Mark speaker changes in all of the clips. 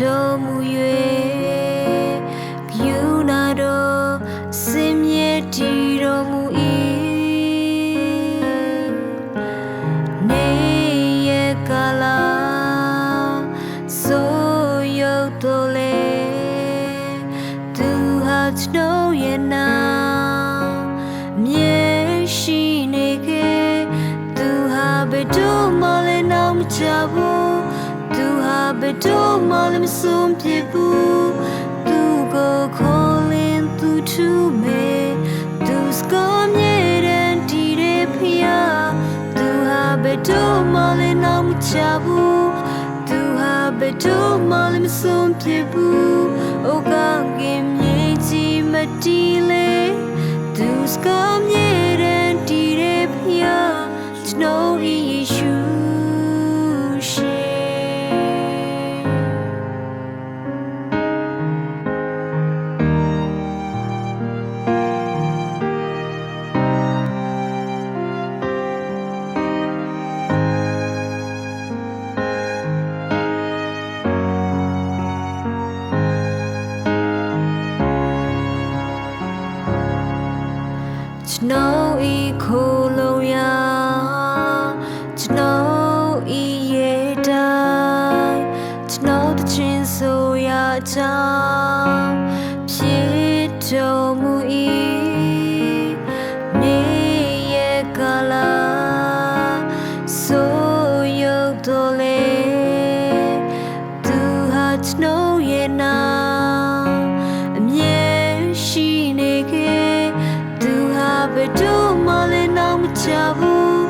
Speaker 1: တော်မူ၍ယူနာတော်စင်မြဲတည်တော်မူ၏နေရကာလာဆိုရုပ်တော်လေသူဟာကျွန်တော်ရဲ့နာ ဟာဘယ်တော့မှလည်းမဆုံးဖြစ်ဘူးသူကိုခေါ်လင်းသူထူမေသူစကောမြဲတဲ့ဒီရဲ့ဖျားသူဟာဘယ်တော့မှလည်းနောက်မချဘူးသူဟာဘယ်တော့ ကျွန်တော်ဤခိုးလုံးရကျွန်တော်ဤရဲ့တိုင်းကျွန်တော်တချင်းဆိုရချောင်းဖြစ်တော်မူ၏နေ နောက်မချဘူး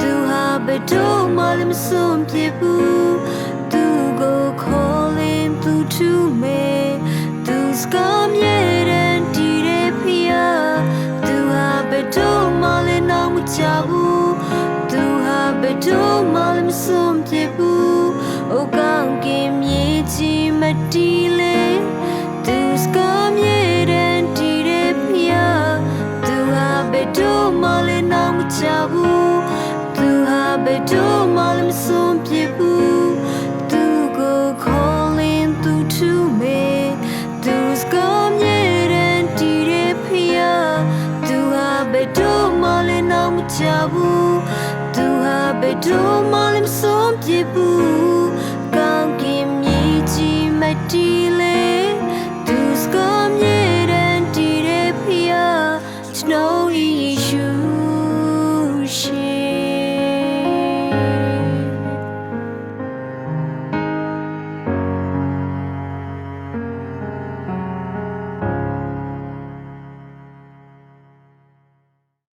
Speaker 1: သူဟာဘယ်တော့မှလည်းမဆုံးဖြစ်ဘူးသူကိုခေါ်လင်းသူထူမေသူစကားမြဲတဲ့ဒီရဲ့ဖျားသူဟာဘယ်တော့မှလည်းနောက်မချဘူးသူဟာဘယ်တော့မှလည်းမဆုံးဖြစ်ဘူးအိုကောင်းကင်မြေကြီး ချဘူးသူဟာဘယ်တော့မှလည်းမဆုံးဖြစ်ဘူးသူကိုခေါ်လင်းသူထူမေသူစကားမြဲတဲ့ဒီရဲ့ဖျားသူဟာဘယ်တော့မှလည်းနောက်မချဘူးသူဟာဘယ်တော့မှ